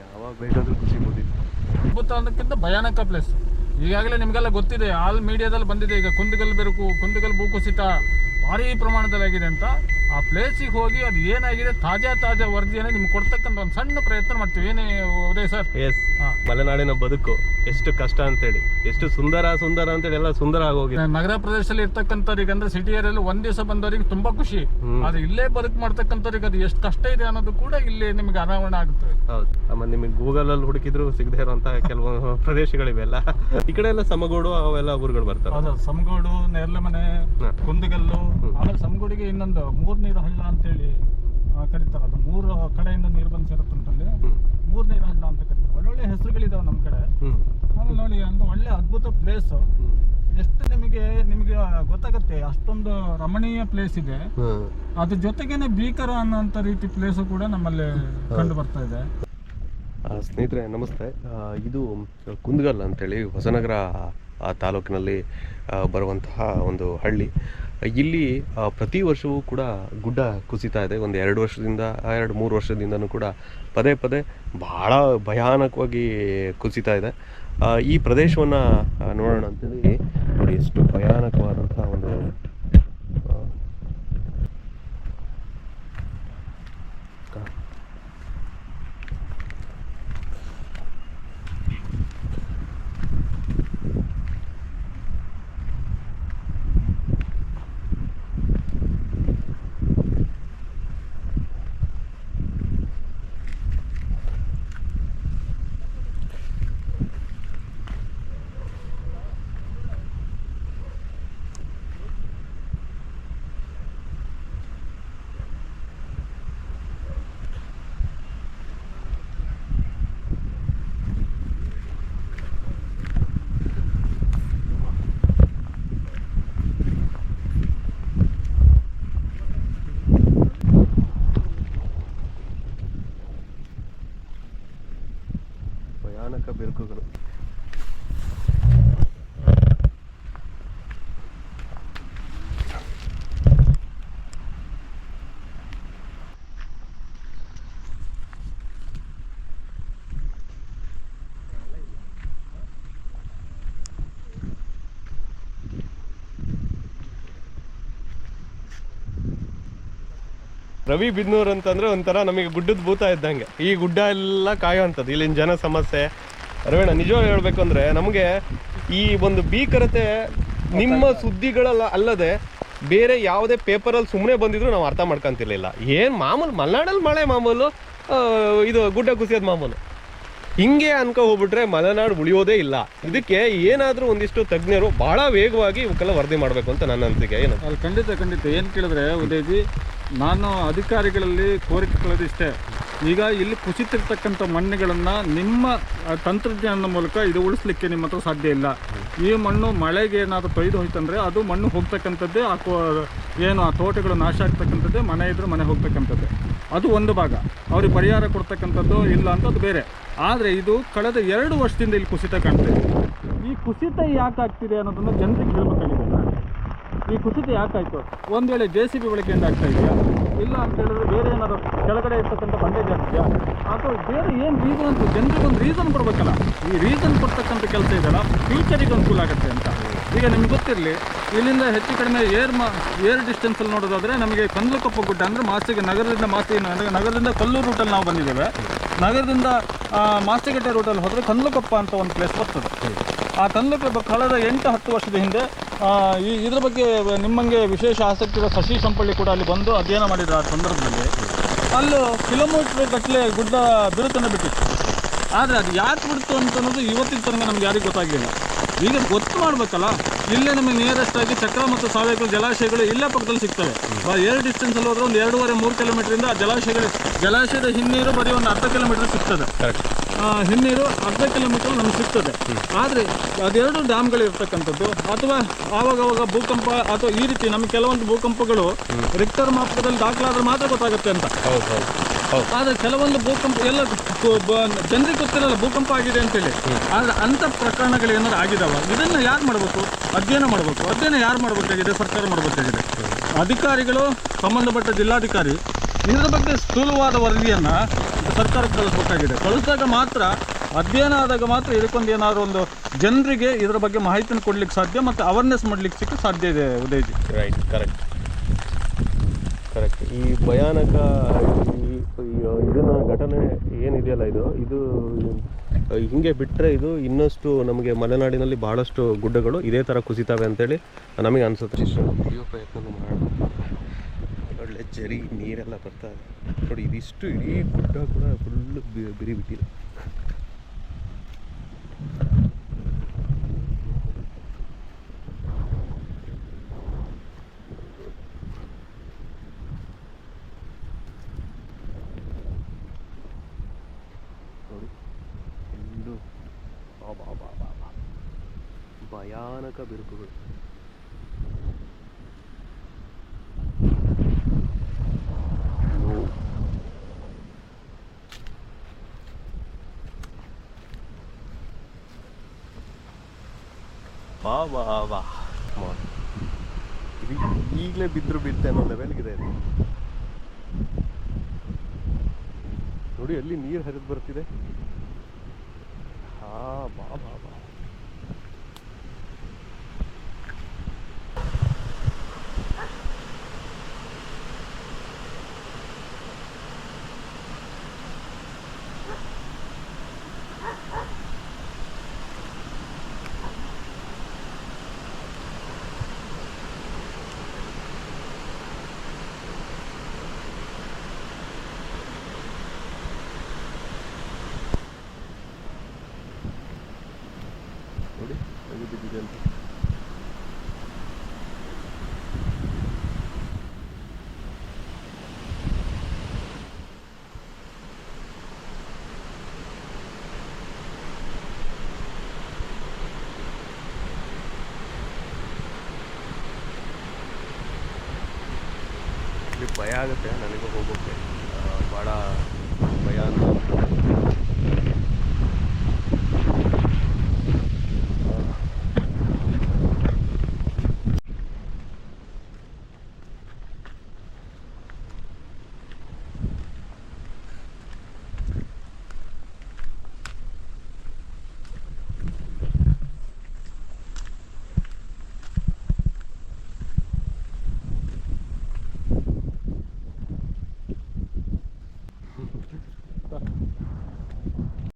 ಯಾವಾಗ ಬೇಕಾದ್ರೂ ಖುಷಿ ಬಂದಿತ್ತು ಅದ್ಭುತ ಭಯಾನಕ ಪ್ಲೇಸ್ ಈಗಾಗಲೇ ನಿಮಗೆಲ್ಲ ಗೊತ್ತಿದೆ ಆಲ್ ಮೀಡಿಯಾದಲ್ಲಿ ಬಂದಿದೆ ಈಗ ಕುಂದಗಲ್ ಬೆರಕು, ಕುಂದಗಲ್ ಭೂಕುಸಿತ ಭಾರಿ ಪ್ರಮಾಣದಲ್ಲಿ ಆಗಿದೆ ಅಂತ. ಆ ಪ್ಲೇಸಿಗೆ ಹೋಗಿ ಅದು ಏನಾಗಿದೆ ತಾಜಾ ತಾಜಾ ವರದಿಯನ್ನು ನಿಮ್ಗೆ ಕೊಡ್ತಕ್ಕಂಥ ಒಂದು ಸಣ್ಣ ಪ್ರಯತ್ನ ಮಾಡ್ತೀವಿ. ಏನೇ ಉದಯ ಸರ್? ಎಸ್. ಮಲೆನಾಡಿನ ಬದುಕು ಎಷ್ಟು ಕಷ್ಟ ಅಂತೇಳಿ ಎಷ್ಟು ಸುಂದರ ಸುಂದರ ಅಂತೇಳಿ ಎಲ್ಲ ಸುಂದರ ಆಗೋಗಿದೆ. ನಗರ ಪ್ರದೇಶದಲ್ಲಿ ಇರ್ತಕ್ಕಂಥವ್ರಿಗೆ ಅಂದ್ರೆ ಸಿಟಿ ಏರಿಯಲ್ಲಿ ಒಂದ್ ದಿವಸ ಬಂದವರಿಗೆ ತುಂಬಾ ಖುಷಿ. ಅದು ಆದ್ರೆ ಇಲ್ಲೇ ಬದುಕು ಮಾಡ್ತಕ್ಕಂಥವ್ರಿಗೆ ಅದು ಎಷ್ಟು ಕಷ್ಟ ಇದೆ ಅನ್ನೋದು ಕೂಡ ಇಲ್ಲಿ ನಿಮ್ಗೆ ಅನಾವರಣ ಆಗುತ್ತೆ. ಹೌದು. ಆಮೇಲೆ ನಿಮಗೆ ಗೂಗಲ್ ಅಲ್ಲಿ ಹುಡುಕಿದ್ರು ಸಿಗದೆ ಇರುವಂತಹ ಕೆಲವು ಪ್ರದೇಶಗಳಿವೆಲ್ಲ. ಈ ಕಡೆ ಎಲ್ಲ ಸಮಗೋಡು ಅವೆಲ್ಲ ಊರುಗಳು ಬರ್ತವೆ. ಹೌದು ಸಮಗೋಡು ನೇರ್ಲೆಮನೆ ಮನೆ ಕುಂದಗಲ್ಲು ಆಮೇಲೆ ಸಮಗೋಡಿಗೆ ಇನ್ನೊಂದು ಮೂರ್ ನೀರು ಹಳ್ಳ ಅಂತೇಳಿ ಕರೀತಾರೆ. ಅದು ಮೂರು ಕಡೆಯಿಂದ ನೀರು ಬಂದು ಸೇರುತ್ತಂತಲ್ಲಿ ಹ್ಮ್. ಮೂರ್ ನೀರು ಹಳ್ಳ ಅಂತ ಕರೀತಾರೆ. ಒಳ್ಳೊಳ್ಳೆ ಹೆಸರುಗಳಿದಾವೆ ನಮ್ಮ ಕಡೆ. ಆಮೇಲೆ ನೋಡಿ ಒಂದು ಒಳ್ಳೆ ಅದ್ಭುತ ಪ್ಲೇಸ್ ಎಷ್ಟು ನಿಮಗೆ ನಿಮಗೆ ಗೊತ್ತಾಗತ್ತೆ? ಅಷ್ಟೊಂದು ರಮಣೀಯ ಪ್ಲೇಸ್ ಇದೆ. ಅದ್ರ ಜೊತೆಗೇನೆ ಭೀಕರ ಅನ್ನೋಂಥ ರೀತಿ ಪ್ಲೇಸು ಕೂಡ ನಮ್ಮಲ್ಲಿ ಕಂಡು ಬರ್ತಾ ಇದೆ. ಸ್ನೇಹಿತರೆ, ನಮಸ್ತೆ. ಇದು ಕುಂದಗಲ್ ಅಂತೇಳಿ ಹೊಸನಗರ ತಾಲೂಕಿನಲ್ಲಿ ಬರುವಂತಹ ಒಂದು ಹಳ್ಳಿ. ಇಲ್ಲಿ ಪ್ರತಿ ವರ್ಷವೂ ಕೂಡ ಗುಡ್ಡ ಕುಸಿತಾ ಇದೆ. ಒಂದು ಎರಡು ವರ್ಷದಿಂದ, ಎರಡು ಮೂರು ವರ್ಷದಿಂದನೂ ಕೂಡ ಪದೇ ಪದೇ ಬಹಳ ಭಯಾನಕವಾಗಿ ಕುಸಿತಾ ಇದೆ. ಈ ಪ್ರದೇಶವನ್ನು ನೋಡೋಣ ಅಂತೇಳಿ ನೋಡಿ, ಎಷ್ಟು ಭಯಾನಕವಾದಂಥ ಒಂದು ಭಯಾನಕ ಬಿರುಕುಗಳು ರವಿ ಬಿದ್ನೂರ್ ಅಂತಂದ್ರೆ ಒಂಥರ ನಮಗೆ ಗುಡ್ಡದ ಭೂತ ಇದ್ದಂಗೆ. ಈ ಗುಡ್ಡ ಎಲ್ಲ ಕಾಯೋವಂಥದ್ದು. ಇಲ್ಲಿನ ಜನ ಸಮಸ್ಯೆ. ರವೇಣ ನಿಜವಾಗಿ ಹೇಳ್ಬೇಕು ಅಂದ್ರೆ ನಮಗೆ ಈ ಒಂದು ಭೀಕರತೆ ನಿಮ್ಮ ಸುದ್ದಿಗಳಲ್ಲ ಅಲ್ಲದೆ ಬೇರೆ ಯಾವುದೇ ಪೇಪರಲ್ಲಿ ಸುಮ್ಮನೆ ಬಂದಿದ್ರು ನಾವು ಅರ್ಥ ಮಾಡ್ಕೊಂತಿರ್ಲಿಲ್ಲ. ಏನು ಮಾಮೂಲು ಮಲೆನಾಡಲ್ಲಿ ಮಳೆ ಮಾಮೂಲು ಇದು ಗುಡ್ಡ ಕುಸಿಯೋದು ಮಾಮೂಲು. ಹಿಂಗೆ ಅನ್ಕೊ ಹೋಗ್ಬಿಟ್ರೆ ಮಲೆನಾಡು ಉಳಿಯೋದೇ ಇಲ್ಲ. ಇದಕ್ಕೆ ಏನಾದರೂ ಒಂದಿಷ್ಟು ತಜ್ಞರು ಬಹಳ ವೇಗವಾಗಿ ಇವಕ್ಕೆಲ್ಲ ವರದಿ ಮಾಡಬೇಕು ಅಂತ ನನ್ನ ಅನಿಸಿಕೆ. ಏನು? ಖಂಡಿತ ಖಂಡಿತ. ಏನು ಕೇಳಿದ್ರೆ ಉದಯಜಿ ನಾನು ಅಧಿಕಾರಿಗಳಲ್ಲಿ ಕೋರಿಕೆ ಕಳೆದಿಷ್ಟೇ ಈಗ ಇಲ್ಲಿ ಕುಸಿತಿರ್ತಕ್ಕಂಥ ಮಣ್ಣುಗಳನ್ನು ನಿಮ್ಮ ತಂತ್ರಜ್ಞಾನದ ಮೂಲಕ ಇದು ಉಳಿಸ್ಲಿಕ್ಕೆ ನಿಮ್ಮ ಹತ್ರ ಸಾಧ್ಯ ಇಲ್ಲ. ಈ ಮಣ್ಣು ಮಳೆಗೆ ಏನಾದರೂ ತೊಯ್ದು ಹೋಯ್ತಂದರೆ ಅದು ಮಣ್ಣು ಹೋಗ್ತಕ್ಕಂಥದ್ದೇ, ಆ ಕೋ, ಏನು ಆ ತೋಟಗಳು ನಾಶ ಆಗ್ತಕ್ಕಂಥದ್ದೇ, ಮನೆ ಇದ್ರೆ ಮನೆ ಹೋಗ್ತಕ್ಕಂಥದ್ದೇ. ಅದು ಒಂದು ಭಾಗ. ಅವ್ರಿಗೆ ಪರಿಹಾರ ಕೊಡ್ತಕ್ಕಂಥದ್ದು ಇಲ್ಲ ಅಂತ ಅದು ಬೇರೆ. ಆದರೆ ಇದು ಕಳೆದ ಎರಡು ವರ್ಷದಿಂದ ಇಲ್ಲಿ ಕುಸಿತ ಕಾಣ್ತಿದೆ ಈ ಕುಸಿತ ಯಾಕೆ ಆಗ್ತಿದೆ ಅನ್ನೋದನ್ನು ಜನರಿಗೆ ಹೇಳ್ಬೇಕಾಗಿದೆ. ಈ ಕುಸಿತ ಯಾಕಾಯ್ತು ಒಂದು ವೇಳೆ ಜೆ ಸಿ ಬಿ ಬಳಕೆಯಿಂದ ಆಗ್ತಾ ಇದೆಯಾ? ಇಲ್ಲ ಅಂತ ಹೇಳಿದ್ರೆ ಬೇರೆ ಏನಾದ್ರು ಕೆಳಗಡೆ ಇರ್ತಕ್ಕಂಥ ಬಂಡೆ ಜಾಸ್ತಿಯಾ ಅಥವಾ ಬೇರೆ ಏನು ರೀಸನ್ ಅಂತ ಜನರಿಗೆ ಒಂದು ರೀಸನ್ ಕೊಡ್ಬೇಕಲ್ಲ. ಈ ರೀಸನ್ ಕೊಡ್ತಕ್ಕಂಥ ಕೆಲಸ ಇದೆಯಲ್ಲ ಫ್ಯೂಚರಿಗೆ ಅನುಕೂಲ ಆಗುತ್ತೆ ಅಂತ. ಈಗ ನಿಮ್ಗೆ ಗೊತ್ತಿರಲಿ, ಇಲ್ಲಿಂದ ಹೆಚ್ಚು ಕಡಿಮೆ ಏರ್ ಮಾ, ಏರ್ ಡಿಸ್ಟೆನ್ಸಲ್ಲಿ ನೋಡೋದಾದ್ರೆ ನಮಗೆ ಕಂದ್ಲಕೊಪ್ಪ ಗುಡ್ಡ ಅಂದರೆ ಮಾಸಿಗೆ, ನಗರದಿಂದ ಮಾಸ್ತಿ ನಗರದಿಂದ ಕಲ್ಲೂರು ರೂಟಲ್ಲಿ ನಾವು ಬಂದಿದ್ದೇವೆ. ನಗರದಿಂದ ಮಾಸಿಗಟ್ಟೆ ರೂಟಲ್ಲಿ ಹೋದರೆ ಕಂದ್ಲಕೊಪ್ಪ ಅಂತ ಒಂದು ಪ್ಲೇಸ್ ಬರ್ತದೆ. ಆ ಕಂದಕ ಕಳೆದ ಎಂಟು ಹತ್ತು ವರ್ಷದ ಹಿಂದೆ ಈ ಇದ್ರ ಬಗ್ಗೆ ನಿಮ್ಮಂಗೆ ವಿಶೇಷ ಆಸಕ್ತಿ ಇರೋ ಶಶಿ ಸಂಪಳ್ಳಿ ಕೂಡ ಅಲ್ಲಿ ಬಂದು ಅಧ್ಯಯನ ಮಾಡಿದ ಆ ಸಂದರ್ಭದಲ್ಲಿ ಅಲ್ಲೂ ಕಿಲೋಮೀಟ್ರ್ ಗಟ್ಟಲೆ ಗುಡ್ಡ ಬಿರುತನ ಬಿಟ್ಟಿತ್ತು. ಆದರೆ ಅದು ಯಾಕೆ ಬಿಡ್ತು ಅಂತ ಅನ್ನೋದು ಇವತ್ತಿನ ತನಕ ನಮ್ಗೆ ಯಾರಿಗೂ ಗೊತ್ತಾಗಲಿಲ್ಲ. ಈಗ ಗೊತ್ತು ಮಾಡ್ಬೇಕಲ್ಲ? ಇಲ್ಲೇ ನಮಗೆ ನಿಯರೆಸ್ಟ್ ಆಗಿ ಚಕ್ರ ಮತ್ತು ಸಾವೇಕಲ್ ಜಲಾಶಯಗಳು ಇಲ್ಲೇ ಪಕ್ಕದಲ್ಲಿ ಸಿಗ್ತವೆ. ಎರಡು ಡಿಸ್ಟೆನ್ಸ್ ಡಿಸ್ಟೆನ್ಸಲ್ಲಿ ಹೋದ್ರೆ ಒಂದು ಎರಡೂವರೆ ಮೂರು ಕಿಲೋಮೀಟ್ರಿಂದ ಜಲಾಶಯಗಳು ಜಲಾಶಯದ ಹಿನ್ನೀರು ಬರೀ ಒಂದು ಅರ್ಧ ಕಿಲೋಮೀಟರ್ ಸಿಗ್ತದೆ. ಹಿನ್ನೀರು ಅರ್ಧ ಕಿಲೋಮೀಟರ್ ನಮ್ಗೆ ಸಿಗ್ತದೆ. ಆದರೆ ಅದೆರಡು ಡ್ಯಾಮ್ಗಳು ಇರ್ತಕ್ಕಂಥದ್ದು. ಅಥವಾ ಆವಾಗವಾಗ ಭೂಕಂಪ ಅಥವಾ ಈ ರೀತಿ ನಮಗೆ ಕೆಲವೊಂದು ಭೂಕಂಪಗಳು ರಿಕ್ಟರ್ ಮಾಪಕದಲ್ಲಿ ದಾಖಲಾದ್ರೆ ಮಾತ್ರ ಗೊತ್ತಾಗುತ್ತೆ ಅಂತ. ಹೌದು ಹೌದು ಹೌದು. ಆದರೆ ಕೆಲವೊಂದು ಭೂಕಂಪ ಎಲ್ಲ ಜನರಿಗೆ ಗೊತ್ತಿರಲ್ಲ ಭೂಕಂಪ ಆಗಿದೆ ಅಂತೇಳಿ. ಆದರೆ ಅಂಥ ಪ್ರಕರಣಗಳು ಏನಾದ್ರು ಆಗಿದಾವ? ಇದನ್ನು ಯಾರು ಮಾಡಬೇಕು? ಅಧ್ಯಯನ ಮಾಡಬೇಕು. ಅಧ್ಯಯನ ಯಾರು ಮಾಡಬೇಕಾಗಿದೆ? ಸರ್ಕಾರ ಮಾಡಬೇಕಾಗಿದೆ. ಅಧಿಕಾರಿಗಳು ಸಂಬಂಧಪಟ್ಟ ಜಿಲ್ಲಾಧಿಕಾರಿ ಇದರ ಬಗ್ಗೆ ಸ್ಥೂಲವಾದ ವರದಿಯನ್ನು ಸರ್ಕಾರಕ್ಕೆ ಕಳಿಸ್ಬೇಕಾಗಿದೆ ಕಳಿಸಿದಾಗ ಮಾತ್ರ ಅಧ್ಯಯನ ಆದಾಗ ಮಾತ್ರ ಇದಕ್ಕೊಂದು ಏನಾದರೂ ಒಂದು ಜನರಿಗೆ ಇದರ ಬಗ್ಗೆ ಮಾಹಿತಿನ ಕೊಡ್ಲಿಕ್ಕೆ ಸಾಧ್ಯ ಮತ್ತು ಅವೇರ್ನೆಸ್ ಮಾಡ್ಲಿಕ್ಕೆ ಸಿಕ್ಕ ಸಾಧ್ಯ ಇದೆ ಉದಯಜಿ. ರೈಟ್ ಕರೆಕ್ಟ್ ಕರೆಕ್ಟ್ ಈ ಭಯಾನಕ ಇದನ್ನ ಘಟನೆ ಏನಿದೆಯಲ್ಲ ಇದು? ಇದು ಹಿಂಗೆ ಬಿಟ್ಟರೆ ಇದು ಇನ್ನಷ್ಟು ನಮಗೆ ಮಲೆನಾಡಿನಲ್ಲಿ ಬಹಳಷ್ಟು ಗುಡ್ಡಗಳು ಇದೇ ಥರ ಕುಸಿತವೆ ಅಂತೇಳಿ ನಮಗೆ ಅನಿಸುತ್ತೆ. ಇಷ್ಟು ಪ್ರಯತ್ನ ಮಾಡೋಣ ಜರಿ ನೀರೆಲ್ಲ ಬರ್ತಾ ಇದೆ. ನೋಡಿ, ಇದಿಷ್ಟು ಇಡೀ ಗುಡ್ಡ ಕೂಡ ಫುಲ್ಲು ಬಿರಿ ಬಿಟ್ಟಿದೆ. ಬಾ ಬಾ. ಭಯಾನಕ ಬಿರುಕುಗಳು. ಬಾ ಬಾ ಬಾ ಈಗಲೇ ಬಿದ್ದರು ಬಿತ್ತೆ ಅನ್ನೋ ಲೆವೆಲ್ಗಿದೆ ಇದು. ನೋಡಿ ಅಲ್ಲಿ ನೀರು ಹರಿದು ಬರ್ತಿದೆ? ಹಾ ಬಾ ಬಾ ಬಾ ನೋಡಿ ಹೇಗೆ ಬಿದ್ದಿದೆ ಅಂತ ಇಲ್ಲಿ ಭಯ ಆಗುತ್ತೆ ನನಗೆ ಹೋಗೋಕ್ಕೆ ಆ, ಭಾಳ